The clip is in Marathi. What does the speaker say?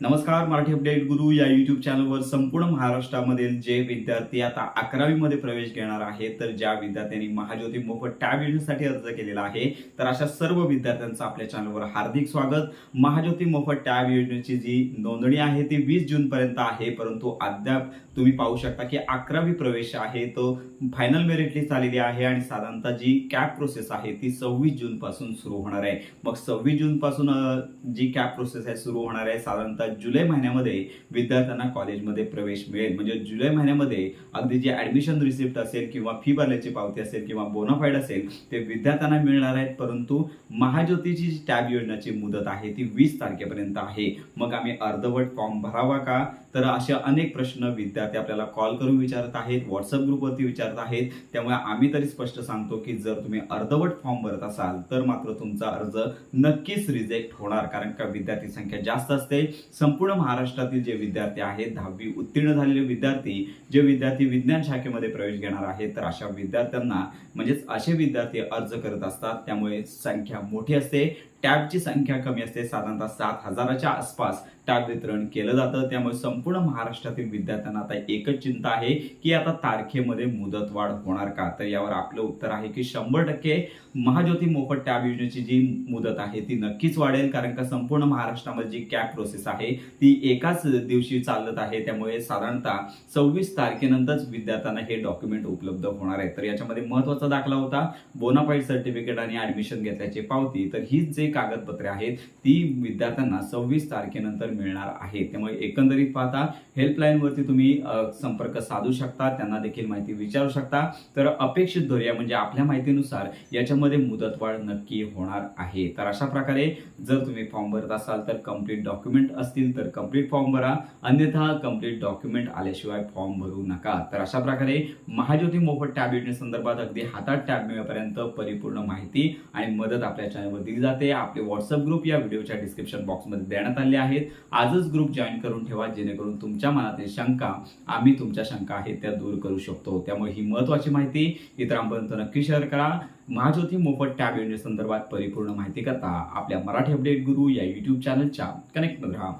नमस्कार मराठी अपडेट गुरु या युट्यूब चॅनलवर संपूर्ण महाराष्ट्रामधील जे विद्यार्थी आता अकरावीमध्ये प्रवेश घेणार आहेत तर ज्या विद्यार्थ्यांनी महाज्योती मोफत टॅब योजनेसाठी अर्ज केलेला आहे तर अशा सर्व विद्यार्थ्यांचं आपल्या चॅनलवर हार्दिक स्वागत. महाज्योती मोफत टॅब योजनेची जी नोंदणी आहे ती वीस जून पर्यंत आहे परंतु अद्याप तुम्ही पाहू शकता की अकरावी प्रवेश आहे तो फायनल मेरिट लिस्ट आलेली आहे आणि साधारणतः जी कॅप प्रोसेस आहे ती सव्वीस जून पासून सुरू होणार आहे. मग सव्वीस जून पासून जी कॅप प्रोसेस आहे सुरू होणार आहे साधारणतः जुलै महिन्यामध्ये विद्यार्थ्यांना कॉलेजमध्ये प्रवेश मिळेल. म्हणजे जुलै महिन्यामध्ये अगदी जे ऍडमिशन रिसिप्ट असेल किंवा फी भरल्याची पावती असेल किंवा बोनाफाईड असेल ते विद्यार्थ्यांना मिळणार आहेत. परंतु महाज्योतीची जी टॅब योजनेची मुदत आहे. ती वीस तारखेपर्यंत आहे. मग आम्ही अर्धवट फॉर्म भरावा का? तर असे अनेक प्रश्न विद्यार्थी आपल्याला कॉल करून विचारत आहेत व्हॉट्सअप ग्रुपवरती विचारत आहेत. त्यामुळे आम्ही तरी स्पष्ट सांगतो की जर तुम्ही अर्धवट फॉर्म भरत असाल तर मात्र तुमचा अर्ज नक्कीच रिजेक्ट होणार. कारण का? विद्यार्थी संख्या जास्त असते. संपूर्ण महाराष्ट्रातील जे विद्यार्थी आहेत दहावी उत्तीर्ण झालेले विद्यार्थी जे विद्यार्थी विज्ञान शाखेमध्ये प्रवेश घेणार आहेत तर अशा विद्यार्थ्यांना म्हणजेच असे विद्यार्थी अर्ज करत असतात त्यामुळे संख्या मोठी असते. टॅबची संख्या कमी असते. साधारणतः सात हजाराच्या आसपास टॅब वितरण केलं जातं. त्यामुळे संपूर्ण महाराष्ट्रातील विद्यार्थ्यांना आता एकच चिंता आहे की आता तारखेमध्ये मुदतवाढ होणार का? तर यावर आपलं उत्तर आहे की शंभर टक्के महाज्योती मोफत टॅब योजनेची जी मुदत आहे ती नक्कीच वाढेल. कारण का संपूर्ण महाराष्ट्रामध्ये जी कॅब प्रोसेस आहे ती एकाच दिवशी चालत आहे. त्यामुळे साधारणतः सव्वीस तारखेनंतरच विद्यार्थ्यांना हे डॉक्युमेंट उपलब्ध होणार आहे तर याच्यामध्ये महत्त्वाचा दाखला होता. बोनाफाईड सर्टिफिकेट आणि ऍडमिशन घेतल्याची पावती. तर ही जे कागदपत्रे आहेत. ती विद्यार्थ्यांना सव्वीस तारखेनंतर मिळणार आहे. त्यामुळे एकंदरीत पाहता हेल्पलाईनवरती तुम्ही संपर्क साधू शकता. त्यांना देखील माहिती विचारू शकता. तर अपेक्षित धोर्या म्हणजे आपल्या माहितीनुसार याच्यामध्ये मुदतवाढ नक्की होणार आहे. तर अशा प्रकारे जर तुम्ही फॉर्म भरत असाल तर कंप्लीट डॉक्युमेंट असतील तर कंप्लीट फॉर्म भरा. अन्यथा कंप्लीट डॉक्युमेंट आल्याशिवाय फॉर्म भरू नका. तर अशा प्रकारे महाज्योती मोफत टॅब योजनेसंदर्भात अगदी हातात टॅब मिळेपर्यंत परिपूर्ण माहिती आणि मदत आपल्या चॅनलवर दिली जाते. आपले व्हॉट्सअप ग्रुप या व्हिडिओच्या डिस्क्रिप्शन बॉक्समध्ये देण्यात आले आहेत. आजच ग्रुप जॉईन करून ठेवा जेणेकरून तुमच्या मनातील शंका आम्ही तुमच्या शंका आहेत त्या दूर करू शकतो. त्यामुळे ही महत्वाची माहिती इतरांपर्यंत नक्की शेअर करा. महाज्योती मोफत टॅब योजनेसंदर्भात परिपूर्ण माहिती करता आपल्या मराठी अपडेट गुरु या युट्यूब चॅनलच्या कनेक्ट राहा.